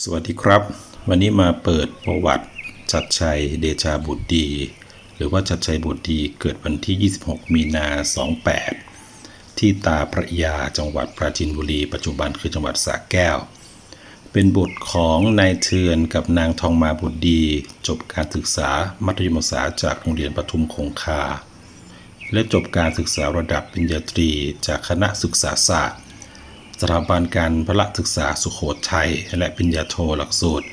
สวัสดีครับ วันนี้มาเปิดประวัติชัดชัยเดชาบุตรดี หรือว่าชัดชัยบุตรดีเกิดวันที่ 26 มีนา 28 ที่ตาพระยาจังหวัดปราจีนบุรี ปัจจุบันคือจังหวัดสระแก้ว เป็นบุตรของนายเทือนกับนางทองมาบุตรดี จบการศึกษามัธยมศึกษาจากโรงเรียนปทุมคงคา และจบการศึกษาระดับปริญญาตรีจากคณะศึกษาศาสตร์ ถาบันการพละศึกษาสุโขทัย และปริญญาโทหลักสูตร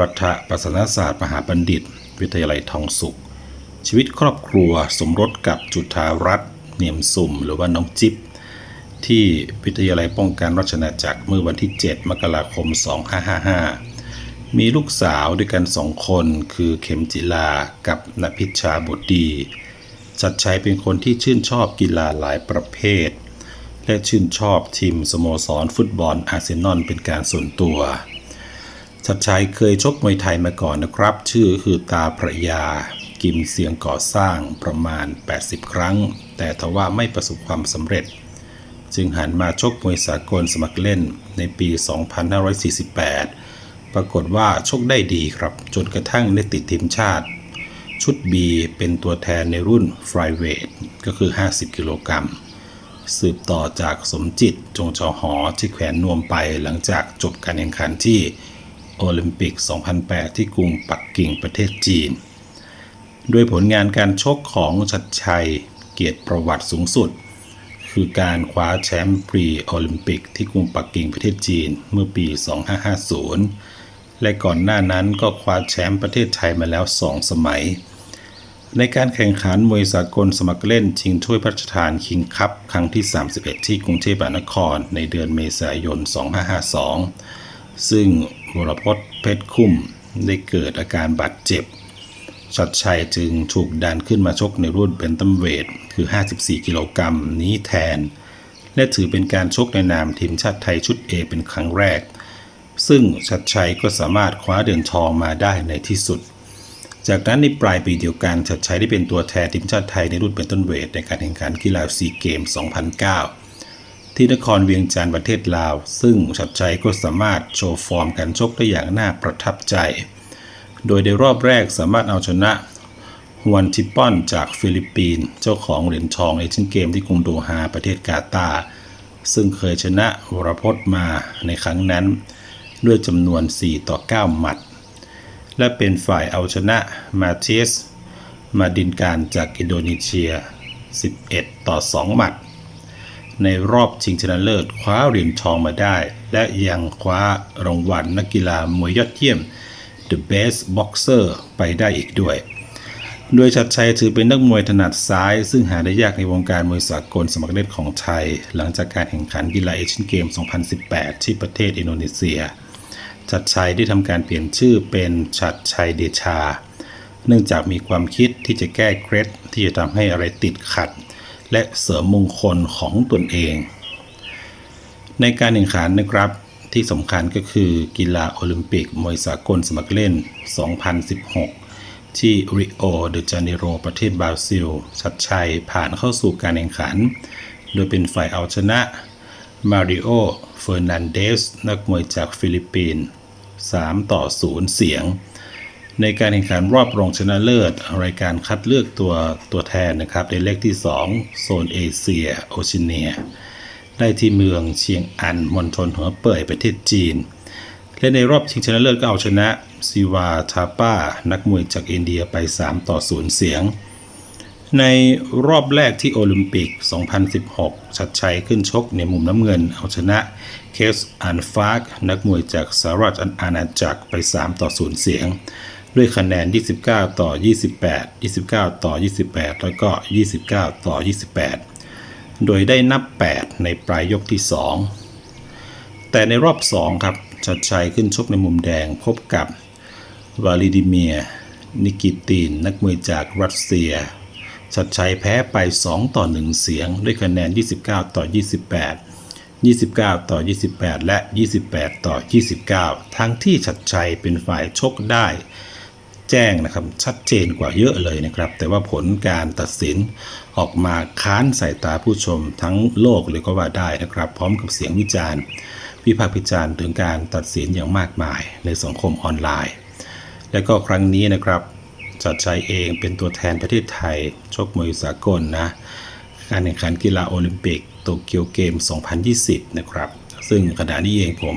รัฐประศาสนศาสตร์มหาบัณฑิต วิทยาลัยทองสุข ชีวิตครอบครัวสมรสกับจุธารัตน์เนียมสุ่ม หรือว่าน้องจิ๊บที่วิทยาลัยป้องกันรัชนาจักรเมื่อวันที่ 7 มกราคม 2555 มีลูกสาวด้วยกันสองคนคือเข็มจิลากับนพิชชาบุตรดีชัดชัยเป็นคนที่ชื่นชอบกีฬาหลายประเภท และชื่นชอบทีมสโมสรฟุตบอลอาร์เซนอลเป็นการส่วนตัวชัดชัยเคยชกมวยไทยมาก่อนนะครับ ชื่อคือตาพระยา กิมเสียงก่อสร้างประมาณ 80 ครั้ง แต่ทว่าไม่ประสบความสำเร็จ จึงหันมาชกมวยสากลสมัครเล่นในปี 2548 ปรากฏว่าชกได้ดีครับ จนกระทั่งได้ติดทีมชาติ ชุด B เป็นตัวแทนในรุ่นฟรายเวทก็คือ 50 กิโลกรัม สืบต่อจากสมจิตจงจอหอที่แขวนนวมไปหลังจากจบการแข่งขันที่โอลิมปิก 2008 ที่กรุงปักกิ่งประเทศจีน ด้วยผลงานการชกของชัดชัยเกียรติประวัติสูงสุด คือการคว้าแชมป์ปรีโอลิมปิก ที่กรุงปักกิ่งประเทศจีนเมื่อปี 2550 และก่อนหน้านั้นก็คว้าแชมป์ประเทศไทยมาแล้ว 2 สมัย ในการแข่งขันมวยสากลสมัครเล่นชิงถ้วยพระราชทานคิงคัพครั้งที่ 31 ที่กรุงเทพมหานคร ในเดือนเมษายน 2552 ซึ่งวรพจน์เพชรคุ้มได้เกิดอาการบาดเจ็บ ชัดชัยจึงถูกดันขึ้นมาชกในรุ่นเบนตัมเวทคือ 54 กิโลกรัมนี้แทน และถือเป็นการชกในนามทีมชาติไทยชุด A เป็นครั้งแรก ซึ่งชัดชัยก็สามารถคว้าเหรียญทองมาได้ในที่สุด จากนั้นในปลายปีเดียวกันชัดชัยได้เป็นตัวแทนทีมชาติไทยในรุ่นเบนตัมเวทในการแข่งขันกีฬาซีเกม 2009 ที่นครเวียงจันทร์ประเทศลาว ซึ่งชัดชัยก็สามารถโชว์ฟอร์มการชกได้อย่างน่าประทับใจ โดยในรอบแรกสามารถเอาชนะฮวนทิปปอนจากฟิลิปปินส์เจ้าของเหรียญทองเอเชียนเกมที่กรุงโดฮาประเทศกาตาร์ซึ่งเคยชนะวรพจน์มาในครั้งนั้น ด้วยจำนวน 4 ต่อ 9 หมัด และเป็นฝ่ายเอาชนะมาเทสมาดินการจากอินโดนีเซีย 11 ต่อ 2 หมัด ในรอบชิงชนะเลิศคว้าเหรียญทองมาได้ และยังคว้ารางวัลนักกีฬามวยยอดเยี่ยม The Best Boxer ไปได้อีกด้วย โดยชัดชัยถือเป็นนักมวยถนัดซ้าย ซึ่งหาได้ยากในวงการมวยสากลสมัครเล่นของไทย หลังจากการแข่งขันกีฬาเอเชียนเกม 2018 ที่ประเทศอินโดนีเซีย ชัดชัยได้ทำการเปลี่ยนชื่อเป็นชัดชัยเดชา เนื่องจากมีความคิดที่จะแก้เคล็ดที่จะทำให้อะไรติดขัด และเสริมมงคลของตนเอง ในการแข่งขันนะครับที่สำคัญก็คือกีฬาโอลิมปิกมวยสากลสมัครเล่น 2016 ที่ริโอเดจาเนโรประเทศบราซิล ชัดชัยผ่านเข้าสู่การแข่งขัน โดยเป็นฝ่ายเอาชนะ มาริโอ เฟอร์นันเดส นักมวยจากฟิลิปปินส์3ต่อ 0 เสียง ในการแข่งขันรอบรองชนะเลิศ รายการคัดเลือกตัวตัวแทนนะครับ ในเลขที่ 2 โซนเอเชีย โอเชียเนีย ได้ที่เมืองเชียงอันมณฑลหัวเป่ยประเทศจีน และในรอบชิงชนะเลิศก็เอาชนะซิวาทาป้า นักมวยจากอินเดียไป 3 ต่อ 0 เสียง ในรอบแรกที่โอลิมปิก 2016 ชัดชัยขึ้นชกในมุมน้ำเงิน เอาชนะเคสอันฟากนักมวยจากสหรัฐอาณาจักรไป 3 ต่อ 0 เสียง ด้วยคะแนน 29 ต่อ 28 29 ต่อ 28 แล้วก็ 29 ต่อ 28 โดยได้นับ 8 ในปลายยกที่ 2 แต่ในรอบ 2 ครับ ชัดชัยขึ้นชกในมุมแดงพบกับวาลิดิเมียนิกิติน นักมวยจากรัสเซีย ชัดชัยแพ้ไป 2 ต่อ 1 เสียง ด้วยคะแนน 29 ต่อ 28 29 ต่อ 28 และ 28 ต่อ 29 ทั้งที่ชัดชัยเป็นฝ่ายชกได้ แจ้งนะครับชัดเจนกว่าเยอะเลยนะครับ แต่ว่าผลการตัดสินออกมาค้านสายตาผู้ชมทั้งโลกเลยก็ว่าได้นะครับ พร้อมกับเสียงวิจารณ์วิพากษ์วิจารณ์ถึงการตัดสินอย่างมากมายในสังคมออนไลน์ และก็ครั้งนี้นะครับ จัดชัยเองเป็นตัวแทนประเทศไทย ชกมวยสากลนะการแข่งขันกีฬาโอลิมปิกโตเกียวเกม 2020 นะครับ ซึ่งขณะนี้เองผม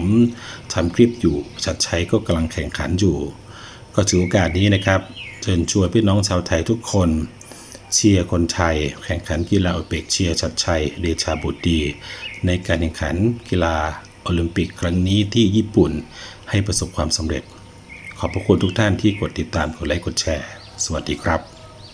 ทำคลิปอยู่ชัดชัยก็กำลังแข่งขันอยู่ ก็ถือโอกาสนี้นะครับ เชิญชวนพี่น้องชาวไทยทุกคนเชียร์คนไทย แข่งขันกีฬาโอลิมปิกเชียร์ชัดชัยเดชาบุตรดี ในการแข่งขันกีฬาโอลิมปิกครั้งนี้ที่ญี่ปุ่นให้ประสบความสำเร็จ ขอบพระคุณทุกท่านที่กดติดตามกดไลค์กดแชร์ สวัสดีครับ